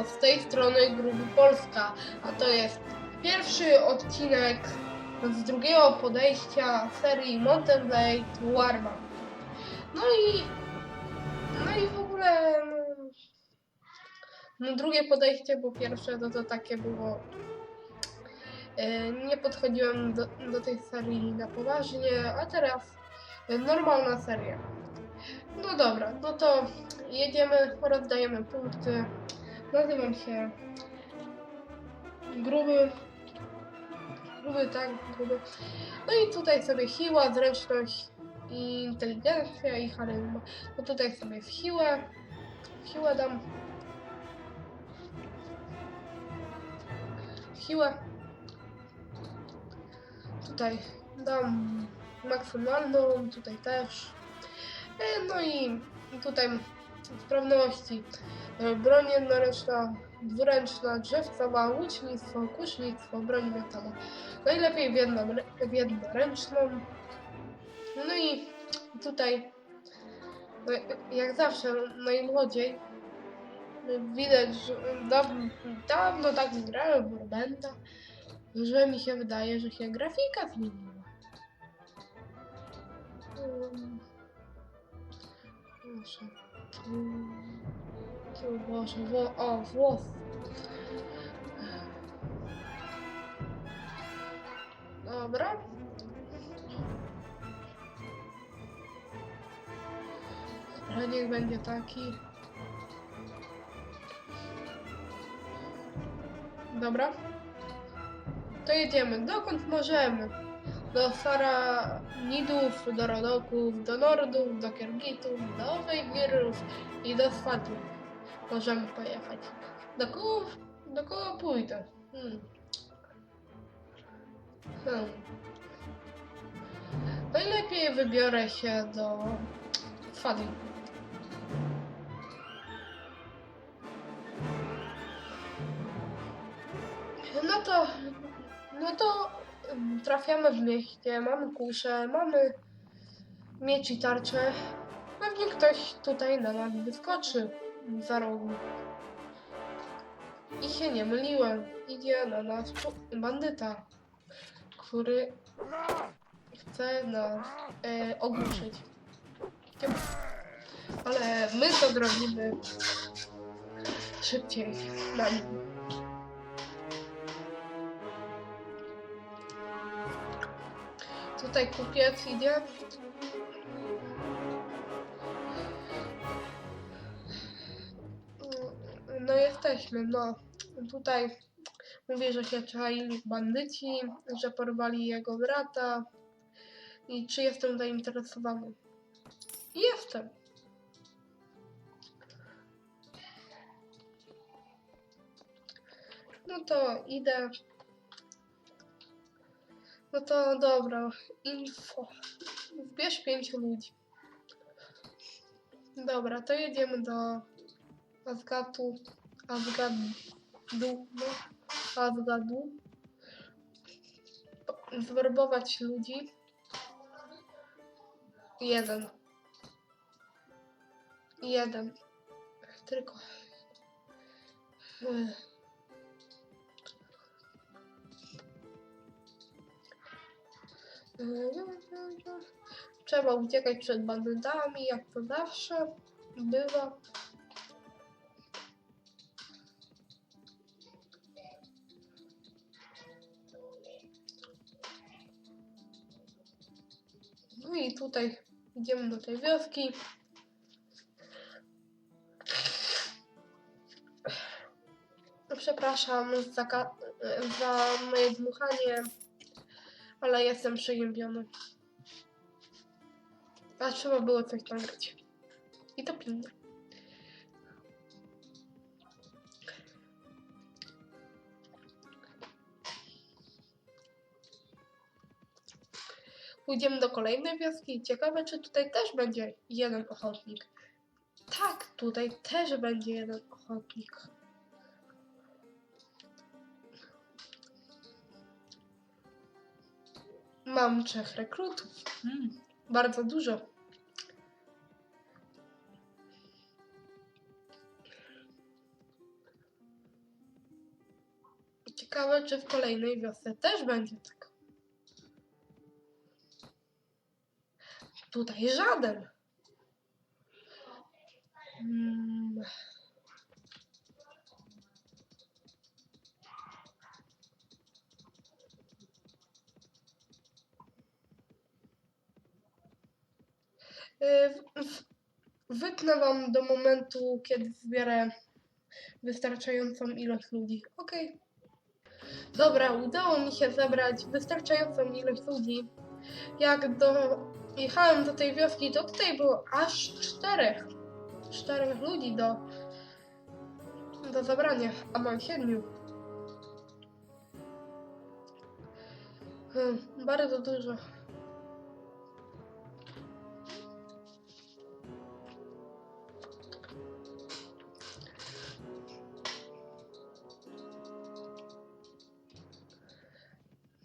Z tej strony Gruby Polska, a to jest pierwszy odcinek z drugiego podejścia serii Mountain Blade Warman. No i, no i w ogóle no, no drugie podejście, bo pierwsze to, to takie było e, nie podchodziłem do, do tej serii na poważnie, a teraz normalna seria. No dobra, no to jedziemy, rozdajemy punkty. Nazywam się Gruby. Gruby, tak, gruby. No i tutaj sobie siła, zręczność, i inteligencja i charyzma. No tutaj sobie w siłę, siłę dam. Siłę. Tutaj dam maksymalną, tutaj też. E, No i tutaj sprawności. E, Broń jednoręczna, dwuręczna, drzewcowa, łucznictwo, kusznictwo, broń metalowa. Najlepiej w, jedną, w jednoręczną. No i tutaj, no, jak zawsze, najmłodziej. Widać, że dawno, dawno tak grałem w Warbanda, że mi się wydaje, że się grafika zmieniła. Um, Proszę. Mm, O Boże, wło- o, włos. Dobra. Ale niech będzie taki. Dobra. To jedziemy. Dokąd możemy? do Faranidów, do Rodoków, do Nordów, do Kirgitów, do Wejgirów i do Swatów. Możemy pojechać. Do kogo, do kogo pójdę? Hmm. Hmm. Najlepiej wybiorę się do Fadi. No to, no to Ym, trafiamy w mieście, mamy kuszę, mamy miecz i tarczę. Pewnie ktoś tutaj na nas wyskoczy za rogu. I się nie myliłem. Idzie na nas bandyta, który chce nas e, ogłuszyć. Ale my to zrobimy szybciej na nim. Tutaj kupiec idzie. No jesteśmy, no. Tutaj mówi, że się czaili bandyci, że porwali jego brata. I czy jestem zainteresowany? Jestem. No to idę. No to dobra, info. Zbierz pięciu ludzi. Dobra, to jedziemy do Azgatu. Azgadu. No, Azgadu. Zwerbować ludzi. Jeden. Jeden. Tylko. Trzeba uciekać przed bandytami, jak to zawsze bywa. No i tutaj idziemy do tej wioski. Przepraszam za, za moje dmuchanie ale jestem przeziębiony. A trzeba było coś nagrać. I to pilnie. Pójdziemy do kolejnej wioski. Ciekawe, czy tutaj też będzie jeden ochotnik. Tak, tutaj też będzie jeden ochotnik. Mam trzech rekrutów. Mm, bardzo dużo. Ciekawe, czy w kolejnej wiosce też będzie tak. Tutaj żaden. Mm. Y, Wytnę wam do momentu, kiedy zbierę wystarczającą ilość ludzi. Okej. Dobra, udało mi się zebrać wystarczającą ilość ludzi. Jak dojechałem do tej wioski, to tutaj było aż czterech. Czterech ludzi do, do zabrania, a mam siedmiu. Hmm, bardzo dużo.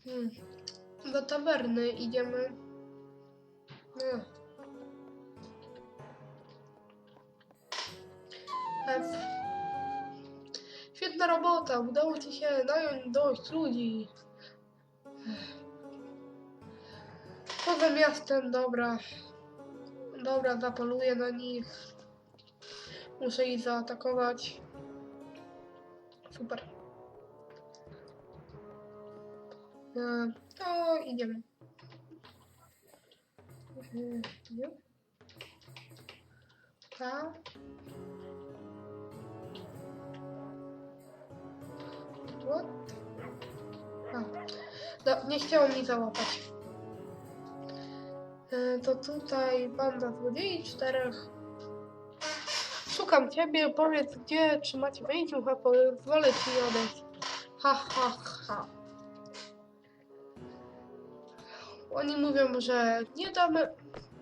Hmm. Do tawerny idziemy. Świetna robota, udało ci się nająć dość ludzi. Poza miastem, dobra. Dobra, zapoluję na nich. Muszę ich zaatakować. Super. E, To idziemy. E, Nie? What? A. No, nie chciało mi załapać. E, To tutaj banda złodziei czterech. Szukam ciebie, powiedz gdzie, czy macie wejściu, a pozwolę ci odejść. Ha, ha, ha. Oni mówią, że nie damy.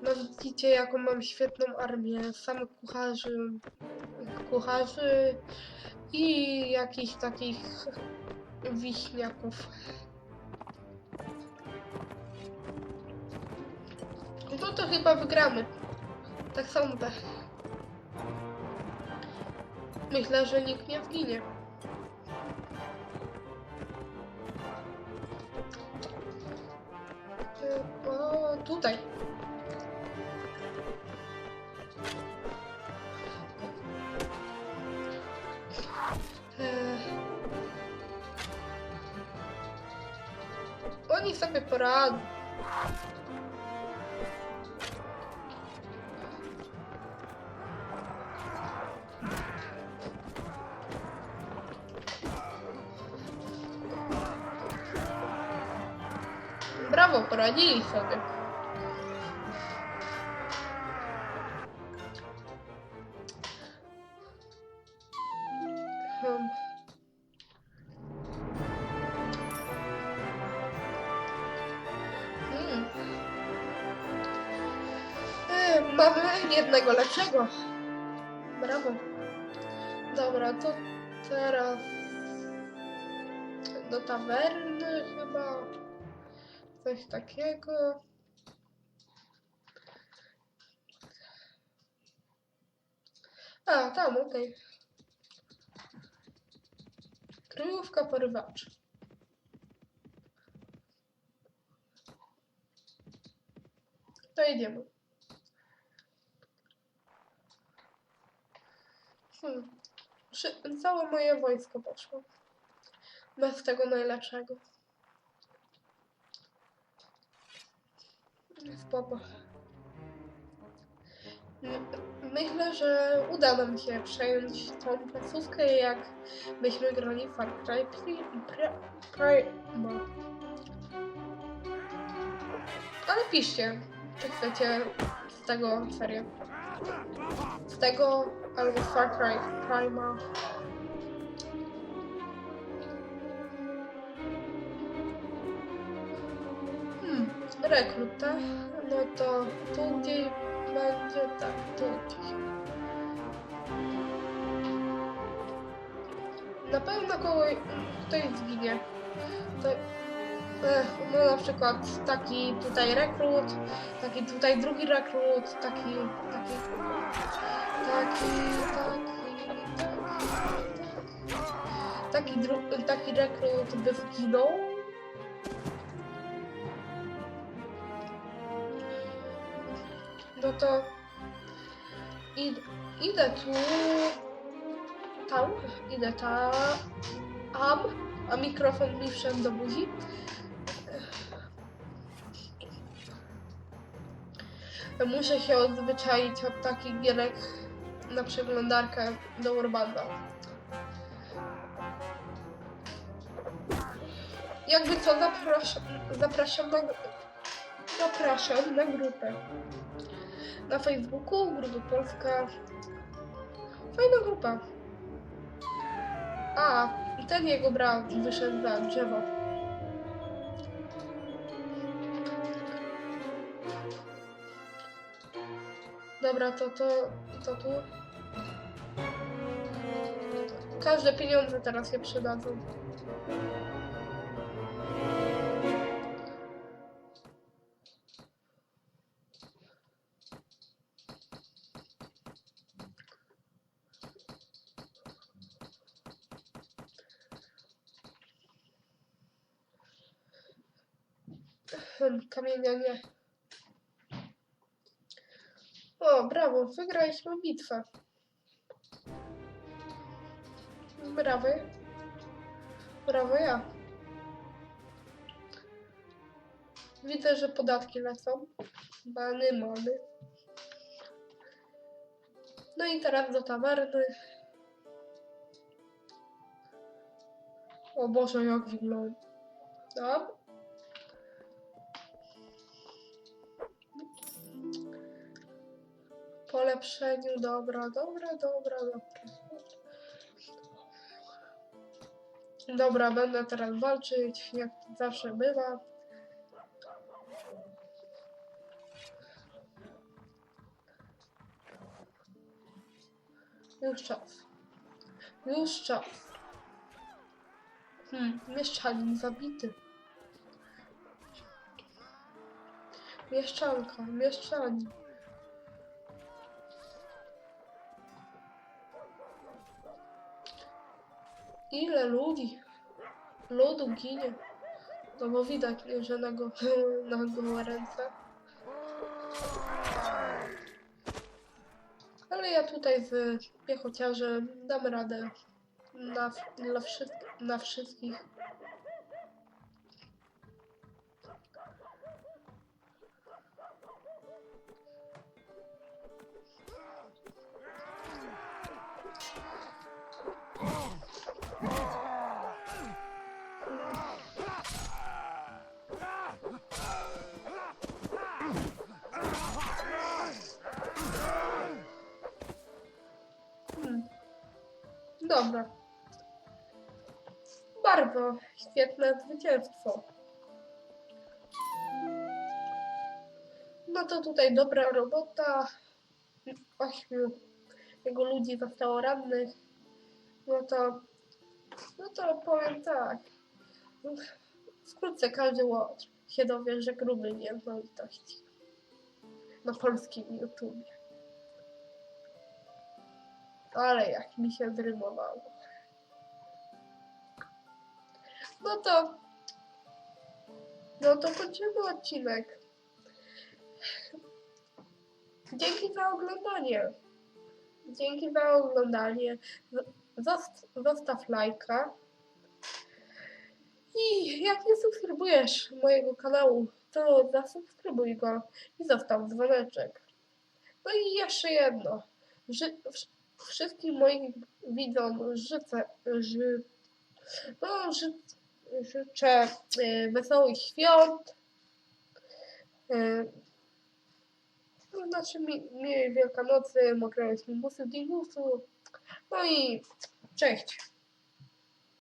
No widzicie, jaką mam świetną armię. Samych kucharzy, kucharzy i jakichś takich wiśniaków. No to chyba wygramy. Tak sądzę. Myślę, że nikt nie zginie. O, tutaj. Oni sobie poradzą. Brawo, poradzili sobie. Do tawerny chyba. Coś takiego. A, tam, okej. Kryjówka porywacz. To jedziemy. Hmm. Całe moje wojsko poszło. Bez tego najlepszego. Spoko. Myślę, że uda nam się przejąć tą placówkę, jak byśmy grali Far Cry Pri- Pri- Prima. Ale piszcie, czy chcecie z tego serię. Z tego albo Far Cry Prima. Hmm, rekrut, tak? No to tu gdzieś będzie, tak, tu gdzieś. Na pewno kogoś ktoś zginie. Eh, no na przykład taki tutaj rekrut, taki tutaj drugi rekrut, taki, taki, taki, taki, taki, taki. taki, taki rekrut by zginął. No to id- idę tu, tam, idę tam, a mikrofon mi wszedł do buzi. Muszę się odzwyczaić od takich gierek na przeglądarkę do Urbana. Jakby co, zapraszam, zapraszam na, zapraszam na grupę. Na Facebooku, Grupa Polska. Fajna grupa. A, i ten jego brat wyszedł za drzewo. Dobra, to to, to tu. Każde pieniądze teraz się przydadzą. Kamienia nie. O, brawo, wygraliśmy bitwę. Brawo. Brawo ja. Widzę, że podatki lecą. Bany, mamy. No i teraz do tawerny. O Boże, jak wygląda. Dobra. Polepszeniu, dobra, dobra, dobra, dobra. Dobra, będę teraz walczyć, jak zawsze bywa. Już czas. Już czas. Hmm, mieszczanin zabity. Mieszczanka, mieszczanin. Ile ludzi? Ludu ginie. No bo widać, że na, go, na gołe ręce. Ale ja tutaj z piechociarzem dam radę na, na, na wszystkich. Dobra. Bardzo świetne zwycięstwo. No to tutaj dobra robota. Ośmiu jego ludzi zostało rannych. No to, no to powiem tak. Wkrótce każdy łotr się dowie, że gruby niejednolitości na polskim YouTubie. Ale jak mi się zrymowało. No to. No to kończymy odcinek. Dzięki za oglądanie. Dzięki za oglądanie. Zost zostaw lajka. I jak nie subskrybujesz mojego kanału, to zasubskrybuj go i zostaw dzwoneczek. No i jeszcze jedno. Ży wszystkim moim widzom życzę, ży no, ży życzę y, wesołych świąt. Y, no, znaczy mi, miłej Wielkanocy, mokrego śmigusu, dingusu. No i cześć.